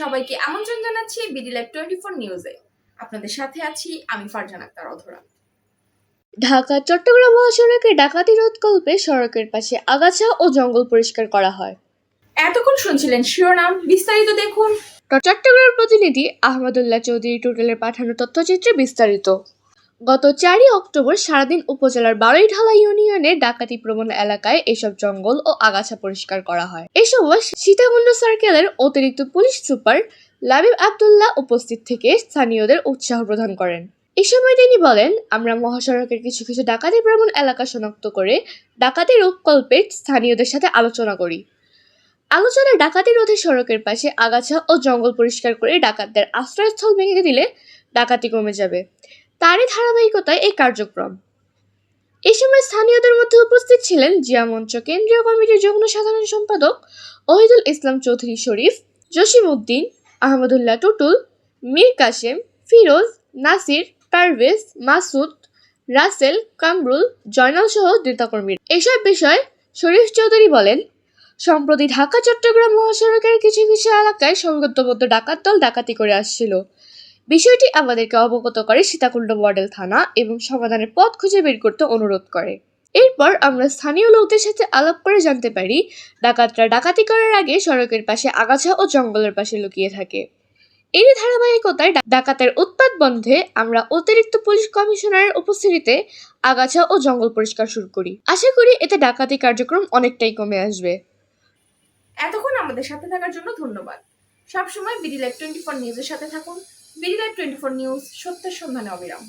সবাইকে আমন্ত্রণ জানাচ্ছি বিডি লাইভ টোয়েন্টি ফোর নিউজে আপনাদের সাথে আছি আমি ফারজান আক্তার অধরা। ঢাকা চট্টগ্রাম মহাসড়কে ডাকাতি রোধকল্পে সড়কের পাশে আগাছা ও জঙ্গল পরিষ্কার করা হয়। এতক্ষণ শুনছিলেন শিরোনাম বিস্তারিত দেখুন। চট্টগ্রাম প্রতিনিধি আহমদুল্লাহ চৌধুরী টোটালের পাঠানো তথ্যচিত্রে বিস্তারিত। গত চারই অক্টোবর সারাদিন উপজেলার বারৈঢালা ইউনিয়নের ডাকাতি প্রবণ এলাকায় এসব জঙ্গল ও আগাছা পরিষ্কার করা হয়। এ সময় সীতাকুণ্ড সার্কেলের অতিরিক্ত পুলিশ সুপার লাবিব আবদুল্লাহ উপস্থিত থেকে স্থানীয়দের উৎসাহ প্রদান করেন। এ সময় তিনি বলেন, আমরা মহাসড়কের কিছু কিছু ডাকাতি প্রবণ এলাকা শনাক্ত করে ডাকাতি রোধকল্পে স্থানীয়দের সাথে আলোচনা করি। আলোচনায় ডাকাতি রোধে সড়কের পাশে আগাছা ও জঙ্গল পরিষ্কার করে ডাকাতদের আশ্রয়স্থল ভেঙে দিলে ডাকাতি কমে যাবে। তারই ধারাবাহিকতায় এই কার্যক্রম। এই সময় স্থানীয়দের মধ্যে উপস্থিত ছিলেন জিয়া মঞ্চ কেন্দ্রীয় কমিটির যুগ্ম সাধারণ সম্পাদক ওহিদুল ইসলাম চৌধুরী শরীফ, জসিম উদ্দিন, আহমদুল্লাহ টুটুল, মীর কাসেম ফিরোজ, নাসির, পারভেজ মাসুদ রাসেল, কামরুল, জয়নাল সহ নেতাকর্মী এসব বিষয়ে শরীফ চৌধুরী বলেন, সম্প্রতি ঢাকা চট্টগ্রাম মহাসড়কের কিছু কিছু এলাকায় সংগতবদ্ধ ডাকাত দল ডাকাতি করে আসছিল। বিষয়টি আমাদেরকে অবগত করে সীতাকুণ্ড মডেল থানা এবং সমাধানের পথ খুঁজে বের করতে অনুরোধ করে। এরপর আমরা স্থানীয় লোকদের সাথে আলাপ করে জানতে পারি, ডাকাতরা ডাকাতি করার আগে সড়কের পাশে আগাছা ও জঙ্গলের পাশে লুকিয়ে থাকে। এরই ধারাবাহিকতায় ডাকাতের উৎপাত বন্ধে আমরা অতিরিক্ত পুলিশ কমিশনারের উপস্থিতিতে আগাছা ও জঙ্গল পরিষ্কার শুরু করি। আশা করি এতে ডাকাতি কার্যক্রম অনেকটাই কমে আসবে। এতক্ষণ আমাদের সাথে থাকার জন্য ধন্যবাদ। সবসময় বিডি লাইভ টোয়েন্টি ফোর নিউজের সাথে থাকুন। BD live twenty four news সত্যের সন্ধানে অবিরাম।